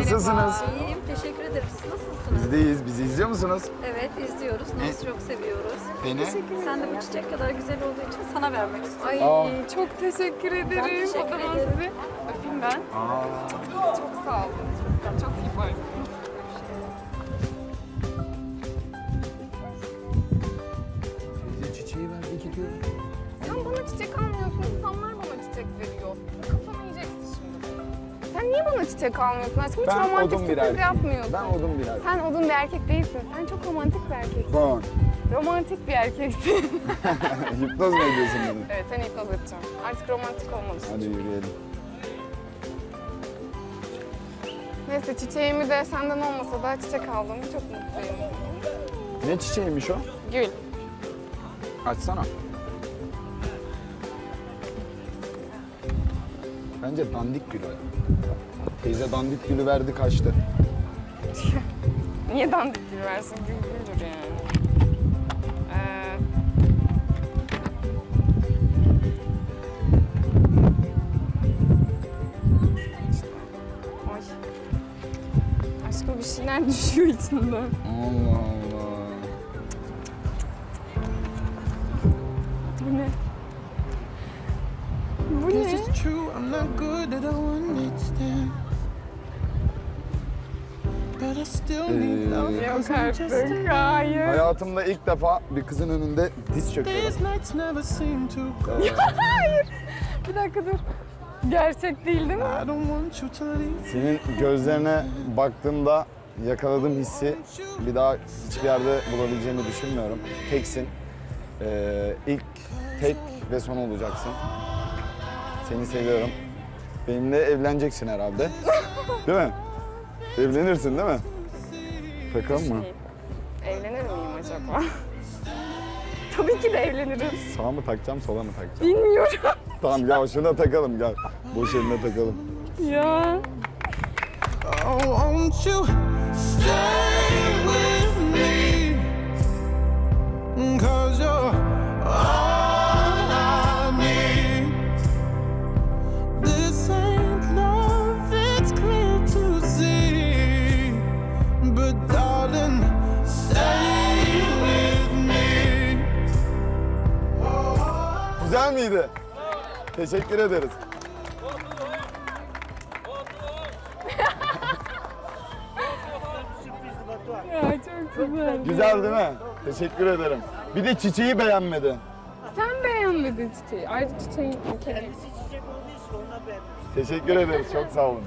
Nasılsınız? İyiyim, teşekkür ederim. Siz nasılsınız? Biz deyiz. Bizi izliyor musunuz? Evet, izliyoruz. Nasıl çok seviyoruz. Beni? Sen de bu çiçek kadar güzel olduğu için sana vermek istiyorum. Ay Aa. çok teşekkür ederim. teşekkür o zaman ederim. sizi öpeyim ben. Aa, Çok sağ olun. Çok iyi var. teyze çiçeği verdi gidiyor. Sen Sen niye bana çiçek almıyorsun aşkım? Hiç Ben romantik odun bir sürpriz erkeğim. yapmıyorsun. Ben odun bir erkeğim. Sen odun bir erkek değilsin. Sen çok romantik bir erkeksin. Bon. Romantik bir erkeksin. Hipnoz mu ediyorsun beni? evet seni hipnoz edeceğim. Artık romantik olmalısın. Hadi yürüyelim. Neyse çiçeğimi de senden olmasa da çiçek aldım. Çok mutluyum. Ne çiçeğiymiş o? Gül. Açsana. Bence dandik gül o ya. Teyze dandik gülü verdi kaçtı. Niye dandik gül versin? Gül güldür yani. Ee, Ay. Aşkım bir şeyler düşüyor içinden. Allah Allah. Bu ne? Need love. Ee, Yok artık. Hayır. hayatımda ilk defa bir kızın önünde diz çöküyorum. These nights never seem to go. Bir dakika dur. Gerçek değil değil mi? Senin gözlerine baktığımda yakaladığım hissi bir daha hiçbir yerde bulabileceğimi düşünmüyorum. Teksin. Ee, ilk, tek ve son olacaksın. Seni seviyorum. Benimle evleneceksin herhalde. Değil mi? Evlenirsin değil mi? Takalım mı? Evlenir miyim acaba? Tabii ki de evlenirim. Sağa mı takacağım, sola mı takacağım? Bilmiyorum. Tamam gel şuna takalım gel. Boş eline takalım. ya. Güzel miydi? Teşekkür ederiz. Ya çok güzel. Güzel değil mi? Teşekkür ederim. Bir de çiçeği beğenmedi. Sen beğenmedin çiçeği. Ayrıca çiçeğin kedi. Teşekkür ederiz. Çok sağ olun.